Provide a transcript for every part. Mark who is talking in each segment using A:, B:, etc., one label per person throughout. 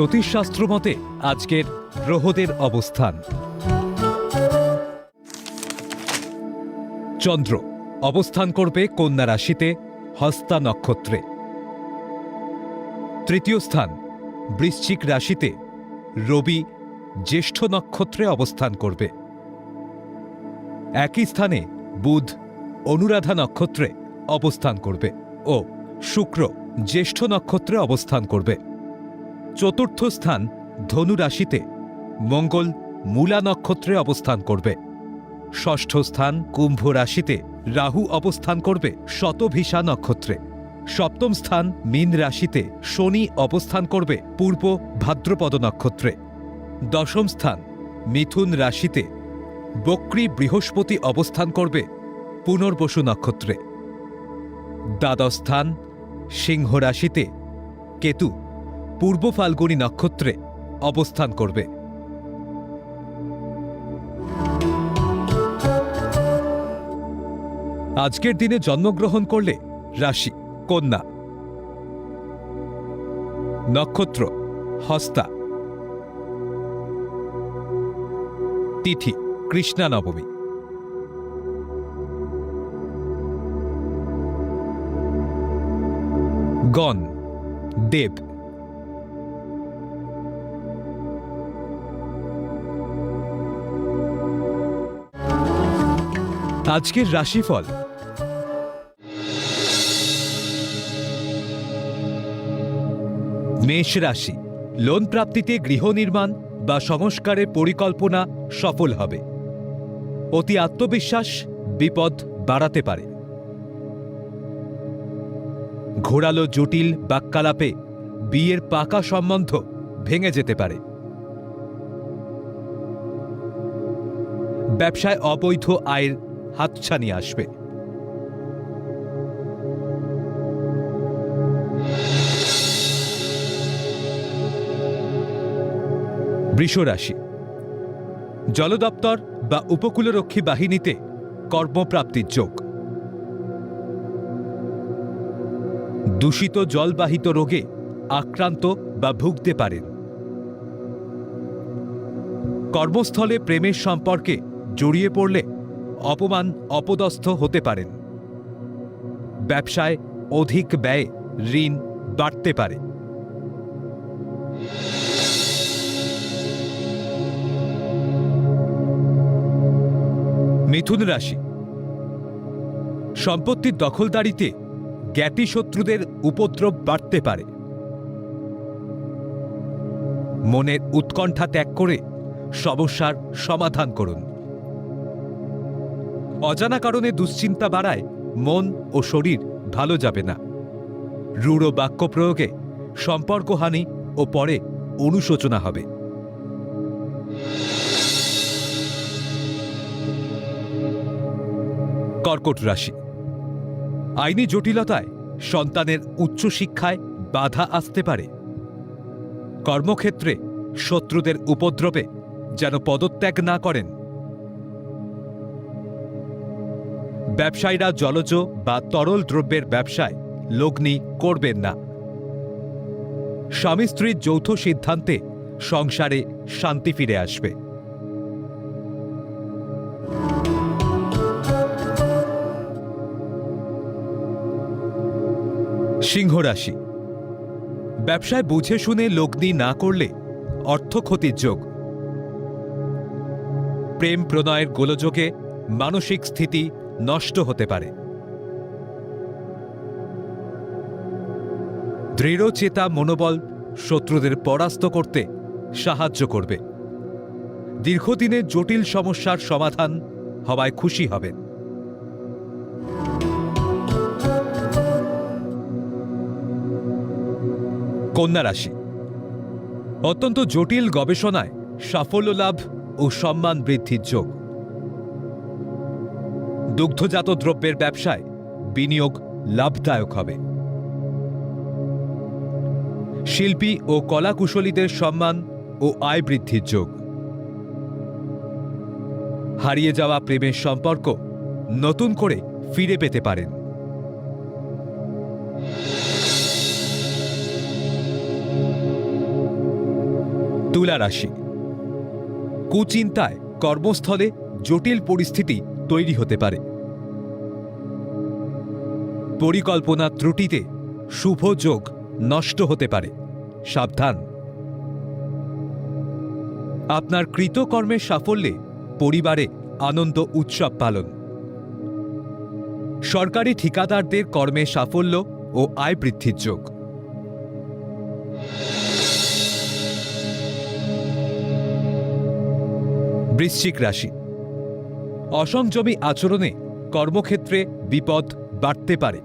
A: জ্যোতিষশাস্ত্র মতে, আজকের গ্রহদের অবস্থান। চন্দ্র, অবস্থান করবে কন্যা রাশিতে, হস্তা নক্ষত্রে। তৃতীয় স্থান, বৃশ্চিক রাশিতে, রবি জ্যেষ্ঠ নক্ষত্রে অবস্থান করবে। একই স্থানে বুধ অনুরাধা নক্ষত্রে অবস্থান করবে ও শুক্র জ্যেষ্ঠ নক্ষত্রে অবস্থান করবে। চতুর্থ স্থান ধনু রাশিতে। মঙ্গল মূলা নক্ষত্রে অবস্থান করবে। ষষ্ঠ স্থান কুম্ভ রাশিতে রাহু অবস্থান করবে শতভিসা নক্ষত্রে। সপ্তম স্থান মীন রাশিতে শনি অবস্থান করবে পূর্ব ভাদ্রপদ নক্ষত্রে। দশম স্থান মিথুন রাশিতে বক্রী বৃহস্পতি অবস্থান করবে পুনর্বসু নক্ষত্রে। দ্বাদশ স্থান সিংহ রাশিতে কেতু পূর্ব ফাল্গুনী নক্ষত্রে অবস্থান করবে। আজকের দিনে জন্মগ্রহণ করলে রাশি, কন্যা। নক্ষত্র, হস্তা। তিথি কৃষ্ণা নবমী গণ, দেব। আজকের রাশিফল। মেষ রাশি, লোন প্রাপ্তিতে গৃহ নির্মাণ বা সংস্কারের পরিকল্পনা সফল হবে। অতি আত্মবিশ্বাস বিপদ বাড়াতে পারে। ঘোরালো জটিল বাক্যালাপে বিয়ের পাকা সম্বন্ধ ভেঙে যেতে পারে। ব্যবসায় অবৈধ আয়ের হাতছানি আসবে। বৃষরাশি, জলদপ্তর বা উপকূলরক্ষী বাহিনীতে কর্মপ্রাপ্তির যোগ। দূষিত জলবাহিত রোগে আক্রান্ত বা ভুগতে পারেন। কর্মস্থলে প্রেমের সম্পর্কে জড়িয়ে পড়লে অপমান অপদস্থ হতে পারেন। ব্যবসায় অধিক ব্যয়, ঋণ বাড়তে পারে। মিথুন রাশি। সম্পত্তির দখলদারিতে জ্ঞাতি শত্রুদের উপদ্রব বাড়তে পারে। মনের উৎকণ্ঠা ত্যাগ করে সমস্যার সমাধান করুন। অজানা কারণে দুশ্চিন্তা বাড়ায় মন ও শরীর ভালো যাবে না। রূঢ় বাক্য প্রয়োগে সম্পর্কহানি ও পরে অনুশোচনা হবে। কর্কট রাশি। আইনি জটিলতায় সন্তানের উচ্চশিক্ষায় বাধা আসতে পারে। কর্মক্ষেত্রে শত্রুদের উপদ্রবে যেন পদত্যাগ না করেন। ব্যবসায়ীরা জলজ বা তরল দ্রব্যের ব্যবসায় লগ্নি করবেন না। স্বামী স্ত্রীর যৌথ সিদ্ধান্তে সংসারে শান্তি ফিরে আসবে। সিংহ রাশি। ব্যবসায় বুঝে শুনে লগ্নি না করলে অর্থ ক্ষতির যোগ। প্রেম প্রণয়ের গোলযোগে মানসিক স্থিতি নষ্ট হতে পারে। দৃঢ়চেতা মনোবল শত্রুদের পরাস্ত করতে সাহায্য করবে। দীর্ঘদিনের জটিল সমস্যার সমাধান হওয়ায় খুশি হবেন। কন্যা রাশি, অত্যন্ত জটিল গবেষণায় সাফল্য লাভ ও সম্মান বৃদ্ধির যোগ। দুগ্ধজাত দ্রব্যের ব্যবসায় বিনিয়োগ লাভদায়ক হবে। শিল্পী ও কলাকুশলীদের সম্মান ও আয় বৃদ্ধির যোগ। হারিয়ে যাওয়া প্রেমের সম্পর্ক নতুন করে ফিরে পেতে পারেন। তুলা রাশি কুচিন্তায় কর্মস্থলে জটিল পরিস্থিতি তৈরি হতে পারে। পরিকল্পনা ত্রুটিতে শুভ যোগ নষ্ট হতে পারে। সাবধান। আপনার কৃতকর্মের সাফল্যে পরিবারে আনন্দ উৎসব পালন। সরকারি ঠিকাদারদের কর্মে সাফল্য ও আয় বৃদ্ধির যোগ। বৃশ্চিক রাশি। অসংযমী আচরণে কর্মক্ষেত্রে বিপদ বাড়তে পারে।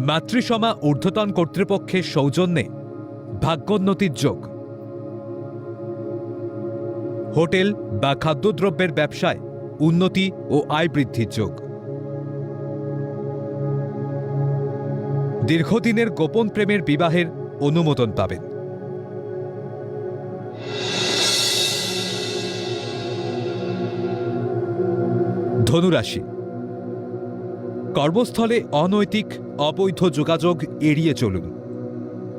A: মাতৃসমা ঊর্ধ্বতন কর্তৃপক্ষের সৌজন্যে ভাগ্যোন্নতির যোগ। হোটেল বা খাদ্যদ্রব্যের ব্যবসায় উন্নতি ও আয় বৃদ্ধির যোগ। দীর্ঘদিনের গোপন প্রেমের বিবাহের অনুমোদন পাবেন। ধনুরাশি। কর্মস্থলে অনৈতিক, অবৈধ যোগাযোগ এড়িয়ে চলুন।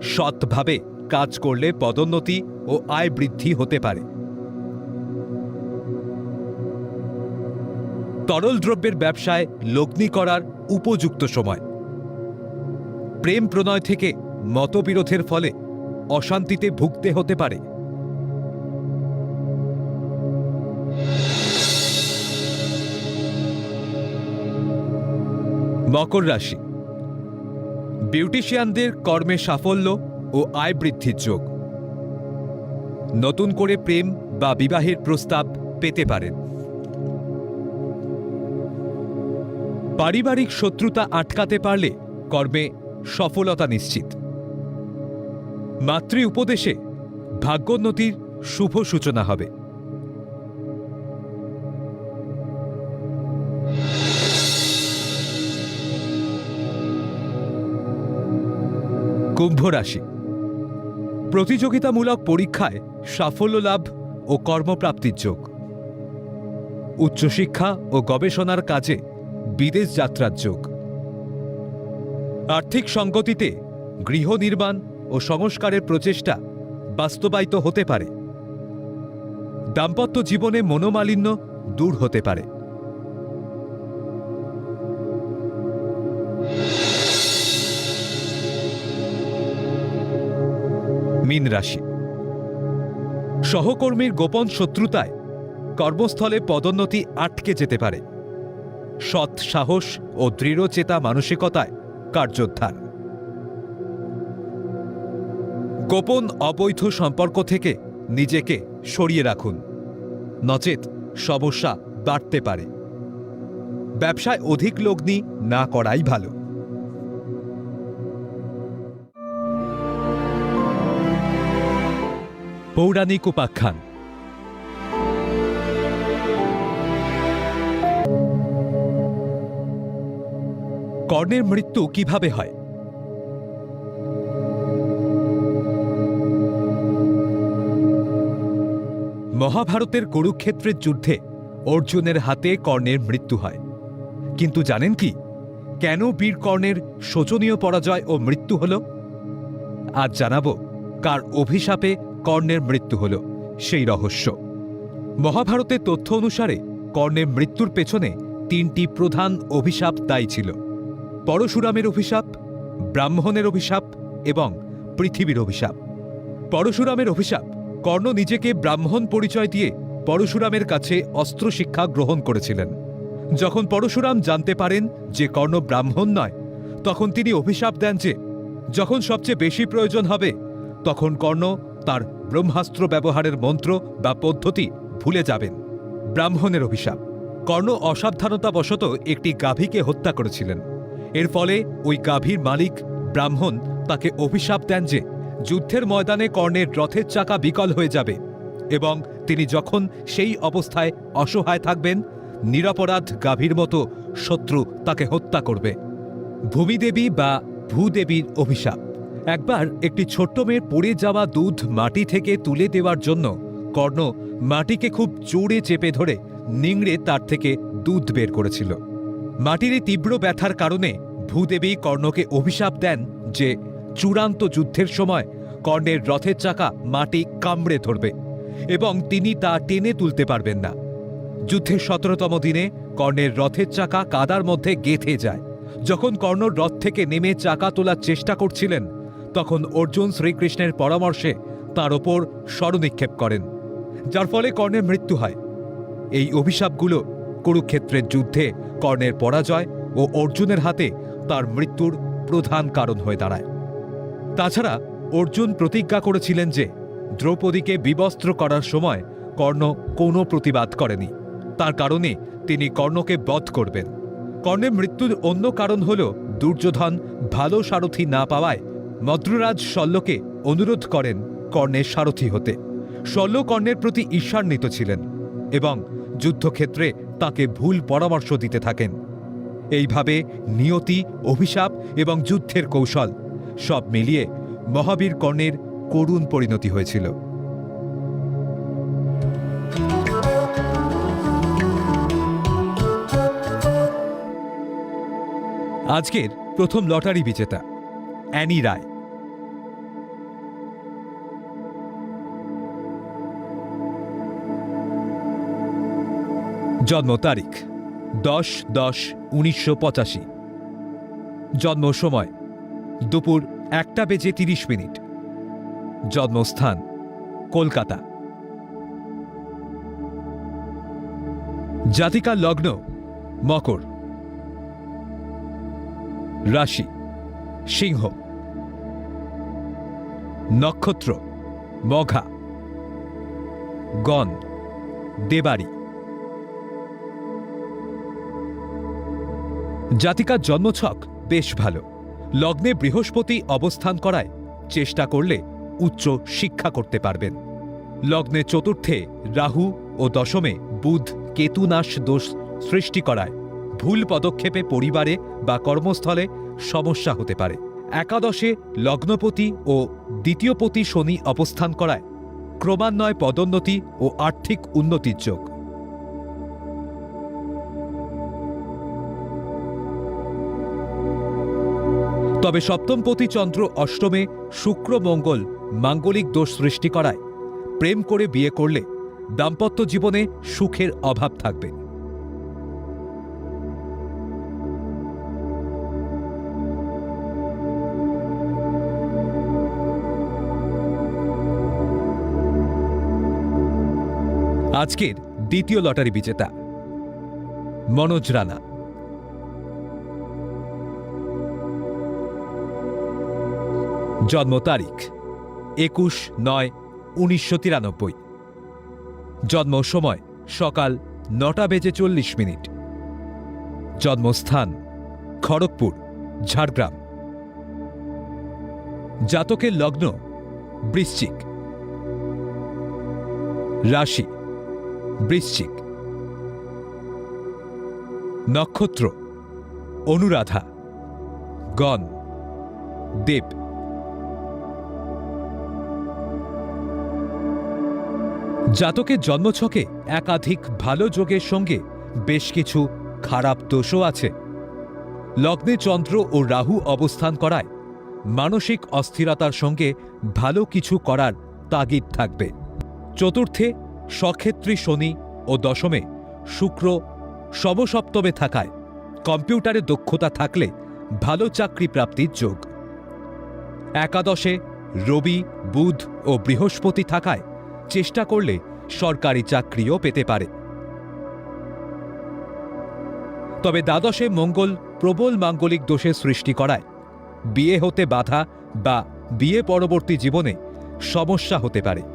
A: সৎভাবে কাজ করলে পদোন্নতি ও আয় বৃদ্ধি হতে পারে। তরল দ্রব্যের ব্যবসায় লগ্নি করার উপযুক্ত সময়। প্রেম প্রণয় থেকে মতবিরোধের ফলে অশান্তিতে ভুগতে হতে পারে। মকর রাশি। বিউটিশিয়ানদের কর্মে সাফল্য ও আয় বৃদ্ধির যোগ। নতুন করে প্রেম বা বিবাহের প্রস্তাব পেতে পারেন। পারিবারিক শত্রুতা আটকাতে পারলে কর্মে সফলতা নিশ্চিত। মাতৃ উপদেশে ভাগ্যোন্নতির শুভ সূচনা হবে। কুম্ভ রাশি। প্রতিযোগিতামূলক পরীক্ষায় সাফল্য লাভ ও কর্মপ্রাপ্তির যোগ। উচ্চশিক্ষা ও গবেষণার কাজে বিদেশ যাত্রার যোগ। আর্থিক সঙ্গতিতে গৃহ নির্মাণ ও সংস্কারের প্রচেষ্টা বাস্তবায়িত হতে পারে। দাম্পত্য জীবনে মনোমালিন্য দূর হতে পারে। মীন রাশি। সহকর্মীর গোপন শত্রুতায় কর্মস্থলে পদোন্নতি আটকে যেতে পারে। সৎ সাহস ও দৃঢ়চেতা মানসিকতায় কার্যোদ্ধার। গোপন অবৈধ সম্পর্ক থেকে নিজেকে সরিয়ে রাখুন। নচেত সমস্যা বাড়তে পারে। ব্যবসায় অধিক লগ্নি না করাই ভালো। পৌরাণিক উপাখ্যান। কর্ণের মৃত্যু কীভাবে হয়? মহাভারতের কুরুক্ষেত্রের যুদ্ধে অর্জুনের হাতে কর্ণের মৃত্যু হয়। কিন্তু জানেন কি? কেন বীর কর্ণের শোচনীয় পরাজয় ও মৃত্যু হল? আজ জানাব কার অভিশাপে কর্ণের মৃত্যু হল, সেই রহস্য। মহাভারতের তথ্য অনুসারে, কর্ণের মৃত্যুর পেছনে তিনটি প্রধান অভিশাপ দায়ী ছিল। পরশুরামের অভিশাপ, ব্রাহ্মণের অভিশাপ এবং পৃথিবীর অভিশাপ। পরশুরামের অভিশাপ, কর্ণ নিজেকে ব্রাহ্মণ পরিচয় দিয়ে পরশুরামের কাছে অস্ত্র শিক্ষা গ্রহণ করেছিলেন। যখন পরশুরাম জানতে পারেন যে কর্ণ ব্রাহ্মণ নয়, তখন তিনি অভিশাপ দেন যে, যখন সবচেয়ে বেশি প্রয়োজন হবে, তখন কর্ণ তার ব্রহ্মাস্ত্র ব্যবহারের মন্ত্র বা পদ্ধতি ভুলে যাবেন। ব্রাহ্মণের অভিশাপ। কর্ণ অসাবধানতাবশত একটি গাভীকে হত্যা করেছিলেন। এর ফলে ওই গাভীর মালিক, ব্রাহ্মণ, তাকে অভিশাপ দেন যে যুদ্ধের ময়দানে কর্ণের রথের চাকা বিকল হয়ে যাবে এবং তিনি যখন সেই অবস্থায় অসহায় থাকবেন, নিরপরাধ গাভীর মতো শত্রু তাকে হত্যা করবে। ভূমিদেবী বা ভূদেবীর অভিশাপ। একবার একটি ছোট্ট মেয়ের পড়ে যাওয়া দুধ মাটি থেকে তুলে দেওয়ার জন্য কর্ণ মাটিকে খুব জোরে চেপে ধরে নিংড়ে তার থেকে দুধ বের করেছিল। মাটির এই তীব্র ব্যথার কারণে ভূদেবী কর্ণকে অভিশাপ দেন যে চূড়ান্ত যুদ্ধের সময় কর্ণের রথের চাকা মাটি কামড়ে ধরবে এবং তিনি তা টেনে তুলতে পারবেন না। যুদ্ধের সতেরোতম দিনে কর্ণের রথের চাকা কাদার মধ্যে গেঁথে যায়। যখন কর্ণ রথ থেকে নেমে চাকা তোলার চেষ্টা করছিলেন তখন অর্জুন শ্রীকৃষ্ণের পরামর্শে তার ওপর স্মরনিক্ষেপ করেন, যার ফলে কর্ণের মৃত্যু হয়। এই অভিশাপগুলো কুরুক্ষেত্রের যুদ্ধে কর্ণের পরাজয় ও অর্জুনের হাতে তার মৃত্যুর প্রধান কারণ হয়ে দাঁড়ায়। তাছাড়া অর্জুন প্রতিজ্ঞা করেছিলেন যে দ্রৌপদীকে বিবস্ত্র করার সময় কর্ণ কোনো প্রতিবাদ করেনি। তার কারণে তিনি কর্ণকে বধ করবেন। কর্ণের মৃত্যুর অন্য কারণ হল দুর্যোধন ভালো সারথি না পাওয়ায় মদ্ররাজ শল্যকে অনুরোধ করেন কর্ণের সারথি হতে। শল্য কর্ণের প্রতি ঈর্ষান্বিত ছিলেন এবং যুদ্ধক্ষেত্রে তাকে ভুল পরামর্শ দিতে থাকেন। এইভাবে নিয়তি, অভিশাপ এবং যুদ্ধের কৌশল সব মিলিয়ে মহাবীর কর্ণের করুণ পরিণতি হয়েছিল। আজকের প্রথম লটারি বিজেতা অ্যানি রায়। জন্ম তারিখ, দশ দশ উনিশশো পঁচাশি। জন্ম সময়, দুপুর একটা বেজে তিরিশ মিনিট। জন্মস্থান, কলকাতা। জাতিকার লগ্ন, মকর। রাশি। সিংহ। নক্ষত্র, মঘা। গণ দেবাড়ি জাতিকার জন্মছক বেশ ভালো। লগ্নে বৃহস্পতি অবস্থান করায় চেষ্টা করলে উচ্চ শিক্ষা করতে পারবেন। লগ্নে চতুর্থে রাহু ও দশমে বুধ কেতুনাশ দোষ সৃষ্টি করায় ভুল পদক্ষেপে পরিবারে বা কর্মস্থলে সমস্যা হতে পারে। একাদশে লগ্নপতি ও দ্বিতীয়পতি শনি অবস্থান করায়। ক্রমান্বয়ে পদোন্নতি ও আর্থিক উন্নতির যোগ। তবে সপ্তমপতি চন্দ্র অষ্টমে শুক্র মঙ্গল মাঙ্গলিক দোষ সৃষ্টি করায়। প্রেম করে বিয়ে করলে দাম্পত্য জীবনে সুখের অভাব থাকবে। আজকের দ্বিতীয় লটারি বিজেতা, মনোজ রানা। জন্ম তারিখ, একুশ নয় উনিশশো তিরানব্বই। জন্ম সময়, সকাল নটা বেজে চল্লিশ মিনিট। জন্মস্থান, খড়গপুর, ঝাড়গ্রাম। জাতকের লগ্ন, বৃশ্চিক। রাশি বৃশ্চিক। নক্ষত্র, অনুরাধা। গণ, দেব। জাতকের জন্মছকে একাধিক ভালো যোগের সঙ্গে বেশ কিছু খারাপ দোষও আছে। লগ্নে চন্দ্র ও রাহু অবস্থান করায় মানসিক অস্থিরতার সঙ্গে ভালো কিছু করার তাগিদ থাকবে। চতুর্থে সক্ষেত্রী শনি ও দশমে শুক্র সমসপ্তমে থাকায় কম্পিউটারে দক্ষতা থাকলে ভালো চাকরি প্রাপ্তির যোগ। একাদশে রবি, বুধ ও বৃহস্পতি থাকায় চেষ্টা করলে সরকারি চাকরিও পেতে পারে। তবে দ্বাদশে মঙ্গল প্রবল মাঙ্গলিক দোষের সৃষ্টি করায় বিয়ে হতে বাধা বা বিয়ে পরবর্তী জীবনে সমস্যা হতে পারে।